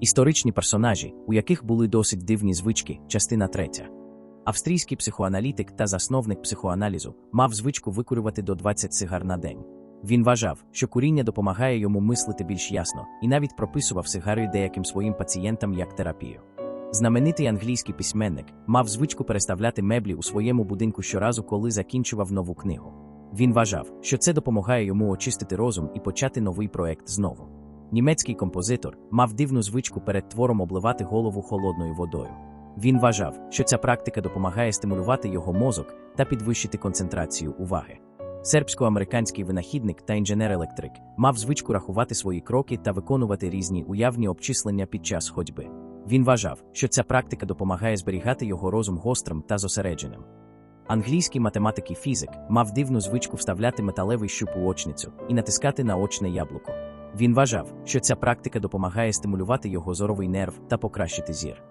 Історичні персонажі, у яких були досить дивні звички, частина третя. Австрійський психоаналітик та засновник психоаналізу мав звичку викурювати до 20 сигар на день. Він вважав, що куріння допомагає йому мислити більш ясно і навіть прописував сигари деяким своїм пацієнтам як терапію. Знаменитий англійський письменник мав звичку переставляти меблі у своєму будинку щоразу, коли закінчував нову книгу. Він вважав, що це допомагає йому очистити розум і почати новий проект знову. Німецький композитор мав дивну звичку перед твором обливати голову холодною водою. Він вважав, що ця практика допомагає стимулювати його мозок та підвищити концентрацію уваги. Сербсько-американський винахідник та інженер-електрик мав звичку рахувати свої кроки та виконувати різні уявні обчислення під час ходьби. Він вважав, що ця практика допомагає зберігати його розум гострим та зосередженим. Англійський математик і фізик мав дивну звичку вставляти металевий щуп у очницю і натискати на очне яблуко. Він вважав, що ця практика допомагає стимулювати його зоровий нерв та покращити зір.